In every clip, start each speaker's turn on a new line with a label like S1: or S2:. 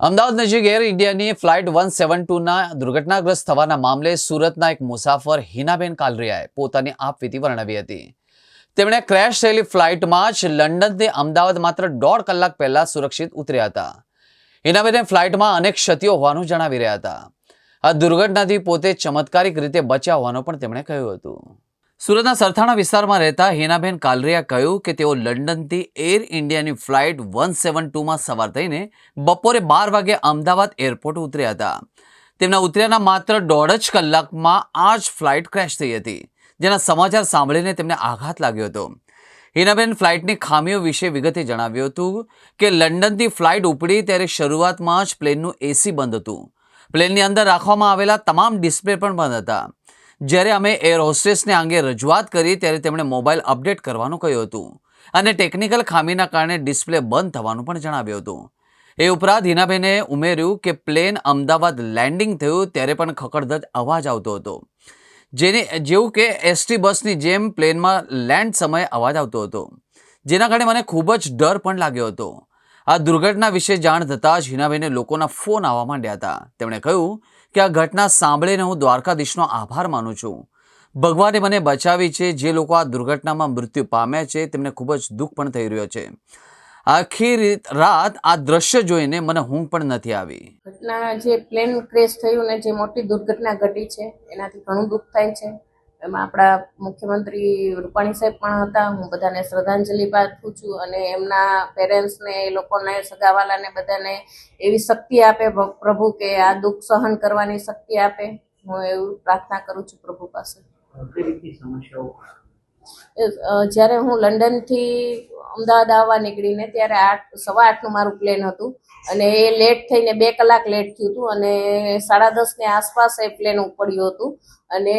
S1: અમદાવાદ નજીક એર ઇન્ડિયાની flight one સેવન ટુના દુર્ઘટનાગ્રસ્ત થવાના મામલે સુરતના એક મુસાફર હિનાબેન કાલરિયાએ પોતાની આપવીતી વર્ણવી હતી. તેમણે ક્રેશ થયેલી ફ્લાઇટમાં જ લંડનથી અમદાવાદ માત્ર દોઢ કલાક પહેલા સુરક્ષિત ઉતર્યા હતા. હિનાબેને ફ્લાઇટમાં અનેક ક્ષતિઓ હોવાનું જણાવી રહ્યા હતા. આ દુર્ઘટનાથી પોતે ચમત્કારિક રીતે બચ્યા હોવાનું પણ તેમણે કહ્યું હતું. સુરતના સરથાણા વિસ્તારમાં રહેતા હિનાબેન કાલરિયા કહ્યું કે તેઓ લંડનથી એર ઇન્ડિયાની ફ્લાઇટ વન સેવન ટુમાં સવાર થઈને બપોરે બાર વાગે અમદાવાદ એરપોર્ટ ઉતર્યા હતા. તેમના ઉતર્યાના માત્ર દોઢ જ કલાકમાં આ જ ફ્લાઇટ ક્રેશ થઈ હતી, જેના સમાચાર સાંભળીને તેમને આઘાત લાગ્યો હતો. હિનાબેન ફ્લાઇટની ખામીઓ વિશે વિગતે જણાવ્યું હતું કે લંડનથી ફ્લાઇટ ઉપડી ત્યારે શરૂઆતમાં જ પ્લેનનું એસી બંધ હતું. પ્લેનની અંદર રાખવામાં આવેલા તમામ ડિસ્પ્લે પણ બંધ હતા. જ્યારે અમે એર હોસ્ટેસને અંગે રજૂઆત કરી ત્યારે તેમણે મોબાઈલ અપડેટ કરવાનું કહ્યું હતું અને ટેકનિકલ ખામીના કારણે ડિસ્પ્લે બંધ થવાનું પણ જણાવ્યું હતું. એ ઉપરાંત હિનાબેને ઉમેર્યું કે પ્લેન અમદાવાદ લેન્ડિંગ થયું ત્યારે પણ ખકડધજ અવાજ આવતો હતો. જેની, જેવું કે એસટી બસની જેમ પ્લેનમાં લેન્ડ સમયે અવાજ આવતો હતો. જેના કારણે મને ખૂબ જ ડર પણ લાગ્યો હતો. આ દુર્ઘટના વિશે જાણ થતાં જ હિનાબેને લોકોના ફોન આવવા માંડ્યા હતા. તેમણે કહ્યું કે આ ઘટના સાંભળીને હું દ્વારકાધીશનો આભાર માનું છું. ભગવાને મને બચાવી છે, જે લોકો આ દુર્ઘટનામાં મૃત્યુ પામ્યા છે, તેમને ખૂબ જ દુઃખ પણ થઈ રહ્યો છે. આખી રાત આ દ્રશ્ય જોઈને મને ઊંઘ પણ નથી આવી.
S2: ઘટના જે પ્લેન ક્રેશ થયું ને જે મોટી દુર્ઘટના ઘટી છે, એનાથી ઘણું દુઃખ થાય છે. એમાં આપણા મુખ્યમંત્રી રૂપાણી સાહેબ પણ હતા. હું બધાને શ્રદ્ધાંજલિ પાઠવું છું અને એમના પેરેન્ટ્સને એ લોકોને સગાવાલાને બધાને એવી શક્તિ આપે પ્રભુ કે આ દુઃખ સહન કરવાની શક્તિ આપે. હું એવું પ્રાર્થના કરું છું પ્રભુ પાસે. જ્યારે હું લંડનથી અમદાવાદ આવવા નીકળીને ત્યારે આઠ સવા આઠનું મારું પ્લેન હતું અને એ લેટ થઈને બે કલાક લેટ થયું હતું અને સાડા દસની આસપાસ એ પ્લેન ઉપડ્યું હતું. અને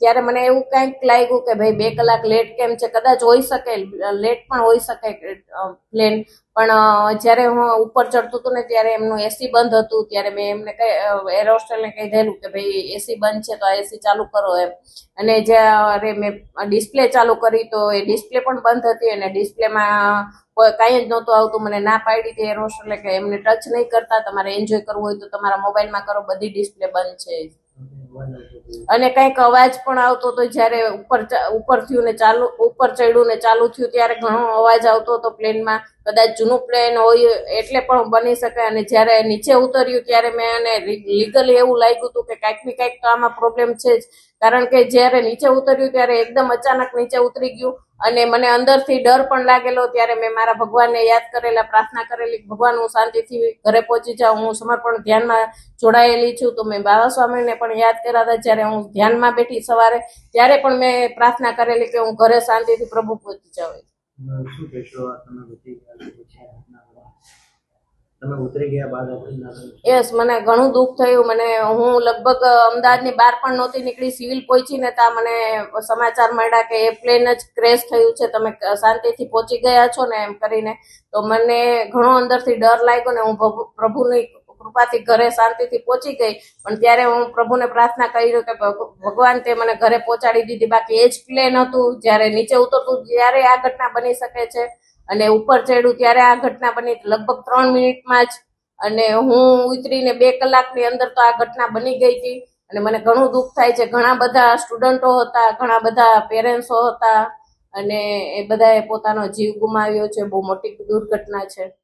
S2: ત્યારે મને એવું કંઈક લાગ્યું કે ભાઈ બે કલાક લેટ કેમ છે? કદાચ હોઈ શકે લેટ પણ હોઈ શકે પ્લેન પણ જ્યારે હું ઉપર ચડતું હતું ને, ત્યારે એમનું એસી બંધ હતું. ત્યારે મેં એમને એર હોસ્ટેલને કહી દેલું કે ભાઈ એસી બંધ છે તો આ એસી ચાલુ કરો એમ. અને જ્યારે મેં ડિસ્પ્લે ચાલુ કરી તો એ ડિસ્પ્લે પણ બંધ હતી અને ડિસ્પ્લેમાં કોઈ કાંઈ જ નહોતું આવતું. મને ના પાડી હતી એર હોસ્ટેલે કે એમને ટચ નહીં કરતા. તમારે એન્જોય કરવું હોય તો તમારા મોબાઈલમાં કરો, બધી ડિસ્પ્લે બંધ છે. અને કંઈક અવાજ પણ આવતો હતો જ્યારે ઉપર ઉપર થયું ને ચાલુ, ઉપર ચડ્યું ને ચાલુ થયું ત્યારે ઘણો અવાજ આવતો હતો પ્લેનમાં. કદાચ જૂનું પ્લેન હોય એટલે પણ બની શકે. અને જ્યારે નીચે ઉતર્યું ત્યારે મેં એને લીગલી એવું લાગ્યું હતું કે કાંઈક ને કાંઈક તો આમાં પ્રોબ્લેમ છે જ. કારણ કે જ્યારે નીચે ઉતર્યું ત્યારે એકદમ અચાનક નીચે ઉતરી ગયું અને મને અંદરથી ડર પણ લાગેલો. ત્યારે મેં મારા ભગવાનને યાદ કરેલા, પ્રાર્થના કરેલી, ભગવાન હું શાંતિથી ઘરે પહોંચી જાઉં, હું સમર્પણ ધ્યાનમાં જોડાયેલી છું. તો મેં બાબા સ્વામીને પણ યાદ કર્યા હતા જ્યારે હું ધ્યાનમાં બેઠી સવારે ત્યારે પણ મેં પ્રાર્થના કરેલી કે હું ઘરે શાંતિથી પ્રભુ પહોંચી જાઉં. યસ મને ઘણું દુઃખ થયું. મને હું લગભગ અમદાવાદની બહાર પણ નહોતી નીકળી સિવિલ પહોંચીને ત્યાં મને સમાચાર મળ્યા કે એ પ્લેન જ ક્રેશ થયું છે. તમે શાંતિથી પહોંચી ગયા છો ને એમ કરીને. તો મને ઘણો અંદરથી ડર લાગ્યો ને હું પ્રભુ- પ્રભુની કૃપાથી ઘરે શાંતિથી પહોંચી ગઈ. પણ ત્યારે હું પ્રભુને પ્રાર્થના કરી કે ભગ- ભગવાન તે મને ઘરે પહોંચાડી દીધી. બાકી એ જ પ્લેન હતું. જ્યારે નીચે ઉતરતું ત્યારે આ ઘટના બની શકે છે. અને ઉપર ચડ્યું ત્યારે આ ઘટના બની. લગભગ ત્રણ મિનિટમાં જ. અને હું ઉતરીને બે કલાકની અંદર તો આ ઘટના બની ગઈ હતી. અને મને ઘણું દુઃખ થાય છે. ઘણા બધા સ્ટુડન્ટો હતા, ઘણા બધા પેરેન્ટ્સો હતા. અને એ બધાએ પોતાનો જીવ ગુમાવ્યો છે. બહુ મોટી દુર્ઘટના છે.